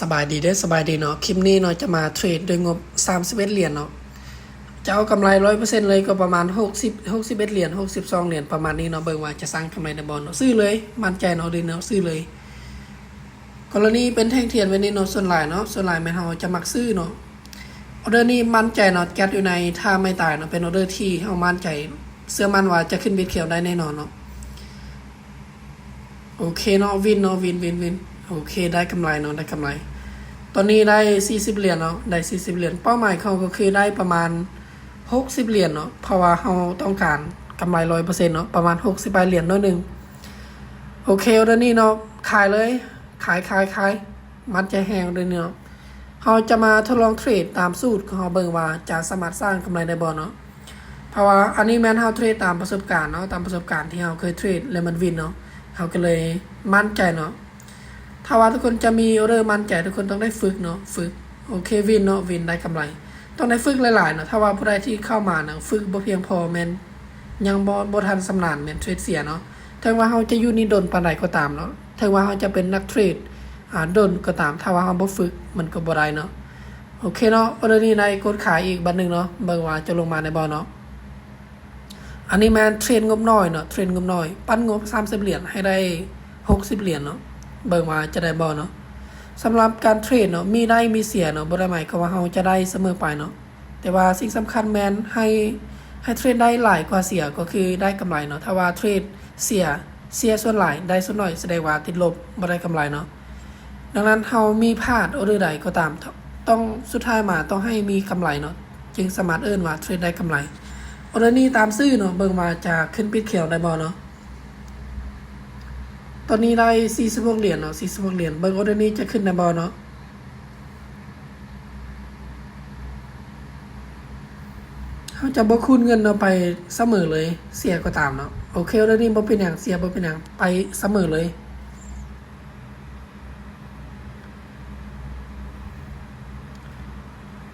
สบายดีเด้สบายดีเนาะคลิปนี้เนาะจะมาเทรดโดยงบ 31 เหรียญเนาะจะเอากำไร100%เลยก็ประมาณ 60 61เหรียญ62 เหรียญประมาณนี้เนาะเบิ่งว่าจะสร้างกำไรในบอลเนาะซื้อเลย มั่นใจเนาะดีเนาะซื้อเลย กรณีเป็นแท่งเทียนไว้นี่เนาะส่วนหลายเนาะส่วนหลายแม่นเฮาจะมักซื้อเนาะออเดอร์นี้มั่นใจเนาะแก๊สอยู่ในถ้าไม่ตายเนาะเป็นออเดอร์ที่เฮามั่นใจเชื่อมั่นว่าจะขึ้นบิดเขียวได้แน่นอนเนาะโอเคเนาะวินเนาะวินวินวิน โอเคได้กำไรเนาะได้กำไร ตอนนี้ได้ 40 เหรียญเนาะได้ 40 เหรียญเป้าหมายเขาก็คือได้ประมาณ 60 เหรียญเนาะเพราะว่าเขาต้องการกำไร100%เนาะประมาณ 60ใบเหรียญน้อยหนึ่งโอเคเดี๋ยวนี้เนาะขายเลย ขายขายขายมัดใจแหงเลยเนาะเขาจะมาทดลองเทรดตามสูตรของเขาเบิ่งว่าจะสามารถสร้างกำไรได้บ่เนาะเพราะว่าอันนี้แม่นเฮาเทรดตามประสบการณ์เนาะตามประสบการณ์ที่เฮาเคยเทรดแล้วมันวินเนาะเขาก็เลยมั่นใจเนาะ ถ้าว่าทุกคนจะมีออเดอร์มั่นใจทุกคนต้องได้ฝึกเนาะฝึกโอเควินเนาะวินได้กำไร ต้องได้ฝึกหลายๆเนาะถ้าว่าผู้ใดที่เข้ามาเนาะฝึกบ่เพียงพอแมนยังบ่บ่ทันสำนานแมนเทรดเสียเนาะถึงว่าเฮาจะอยู่นี่ดนปานใดก็ตามเนาะถึงว่าเฮาจะเป็นนักเทรดอ่าดนก็ตามถ้าว่าเฮาบ่ฝึกมันก็บ่ได้เนาะโอเคเนาะออเดอร์นี้ได้กดขายอีกบัดหนึงเนาะเบิ่งว่าจะลงมาในบ่เนาะอันนี้แมนเทรนงบน้อยเนาะเทรนงบน้อย ปั้นงบ30เหรียญให้ได้60เหรียญเนาะ เบิ่งว่าจะได้บ่เนาะสำหรับการเทรดเนาะมีได้มีเสียเนาะบ่ได้หมายความว่าเฮาจะได้เสมอไปเนาะแต่ว่าสิ่งสำคัญแมนให้ให้เทรดได้หลายกว่าเสียก็คือได้กำไรเนาะถ้าว่าเทรดเสียเสียส่วนหลายได้ส่วนน้อยแสดงว่าติดลบบ่ได้กำไรเนาะดังนั้นเฮามีพลาดออเดอใดก็ตาม ต้องสุดท้ายมาต้องให้มีกำไรเนาะจึงสามารถเอิ้นว่าเทรดได้กำไรออเดอร์นี้ตามซื้อเนาะเบิ่งว่าจะขึ้นปิดเขียวได้บ่เนาะ ตอนนี้ได้46เหรียญเนาะ46เหรียญเบิร์กออเดอร์นี้จะขึ้นในบอลเนาะเขาจะบ่คูณเงินเนาะไปเสมอเลยเสียก็ตามเนาะโอเคออเดอร์นี้บ่เป็นอย่างเสียบ่เป็นอย่างไปเสมอเลย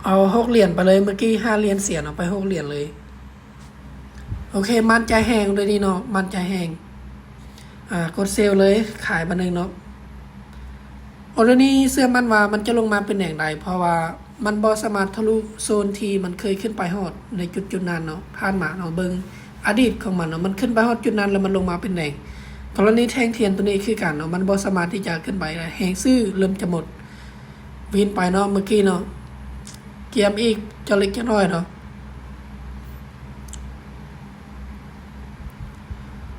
เอาหกเหรียญไปเลยเมื่อกี้ห้าเหรียญเสียเนาะไปหกเหรียญเลย โอเค มันใจแหงเลยดีเนาะมันใจแหง อ่ากดเซลล์เลยขายมาหนึ่งเนาะออเดอร์นี้เสื้อมันว่ามันจะลงมาเป็นอย่างไรเพราะว่ามันบอสามารถทะลุโซนที่มันเคยขึ้นไปฮอดในจุดจุดนั้นเนาะผ่านมาเนาะเบิงอดีตของมันเนาะมันขึ้นไปฮอดจุดนั้นแล้วมันลงมาเป็นแดงกรณีแท่งเทียนตัวนี้คือกันเนาะมันบอสามารถที่จะขึ้นไปได้แหงซื้อเริ่มจะหมดวินไปเนาะเมื่อกี้เนาะเกียมอีกจะเล็กจะน้อยเนาะ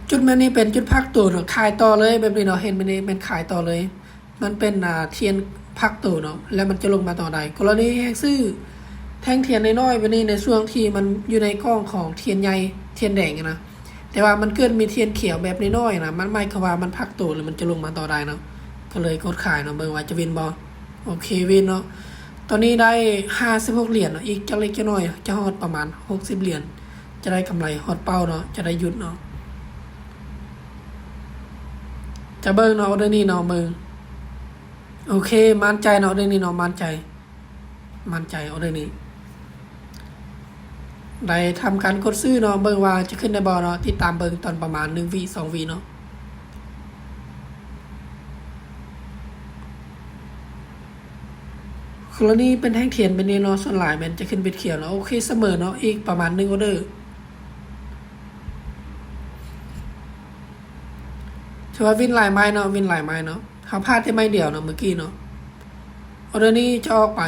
จุดแม่นี้เป็นจุดพักตัวเนาะขายต่อเลยแบบนี้เนาะเห็นแบบนี้เป็นขายต่อเลย มันเป็นอ่าเทียนพักตัวเนาะแล้วมันจะลงมาต่อใดกรณีแห้งซื้อแท่งเทียนน้อยๆแบบนี้ในช่วงที่มันอยู่ในกล้องของเทียนใหญ่เทียนแดงนะแต่ว่ามันเกิดมีเทียนเขียวแบบน้อยๆนะมันหมายความว่ามันพักตัวแล้วมันจะลงมาต่อได้เนาะก็เลยกดขายเนาะเบิ่งว่าจะวินบอโอเควินเนาะตอนนี้ได้ห้าสิบหกเหรียญเนาะอีกจะเล็กจะน้อยจะฮอดประมาณหกสิบเหรียญจะได้กำไรฮอดเป้าเนาะจะได้หยุดเนาะ จะเบิ่งเนาะเรื่องนี้เนาะเบิ่งโอเค มั่นใจเนาะเรื่องนี้เนาะมั่นใจ มั่นใจเอาเรื่องนี้ได้ทำการกดซื้อเนาะเบิ่งว่าจะขึ้นในบอเนาะติดตามเบิ่งตอนประมาณหนึ่งวิสองวิเนาะกรณีเป็นแท่งเทียนเป็นเนาะส่วนหลายมันจะขึ้นเป็นเขียวเนาะโอเคเสมอเนาะอีกประมาณหนึ่งออเดอร์ ถือว่าวินหลายไม้เนาะวินหลายไม้เนาะเขาพลาดที่ไม้เดียวเนาะเมื่อกี้เนาะออเดอร์นี้จะออกไป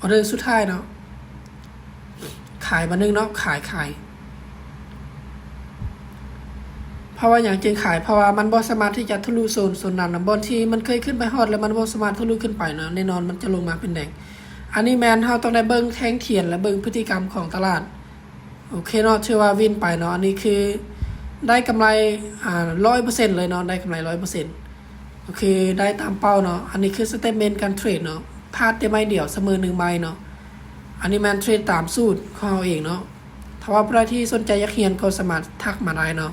ออเดอร์สุดท้ายเนาะขายมานึงเนาะขายขายเพราะว่าอย่างจึงขายเพราะว่ามันบอสมารถที่จะทะลุโซนโซนนั้นนะบอลที่มันเคยขึ้นไปฮอดแล้วมันบอสมารถทะลุขึ้นไปเนาะแน่นอนมันจะลงมาเป็นแดงอันนี้แมนเฮาต้องได้เบิ้งแทงเทียนและเบิ้งพฤติกรรมของตลาด โอเคเนาะเชื่อว่าวินไปเนาะอันนี้คือ ได้กำไรอ่าร้อยเปอร์เซ็นต์เลยเนาะได้กำไรร้อยเปอร์เซ็นโอเคได้ตามเป้าเนาะอันนี้คือสเตทเมนต์การเทรดเนาะพลาดได้ไม่เดียวเสมอหนึ่งใบเนาะอันนี้แมนเทรดตามสูตรของเราเองเนาะถ้าว่าใครที่สนใจอยากเรียนก็สามารถทักมาได้เนาะ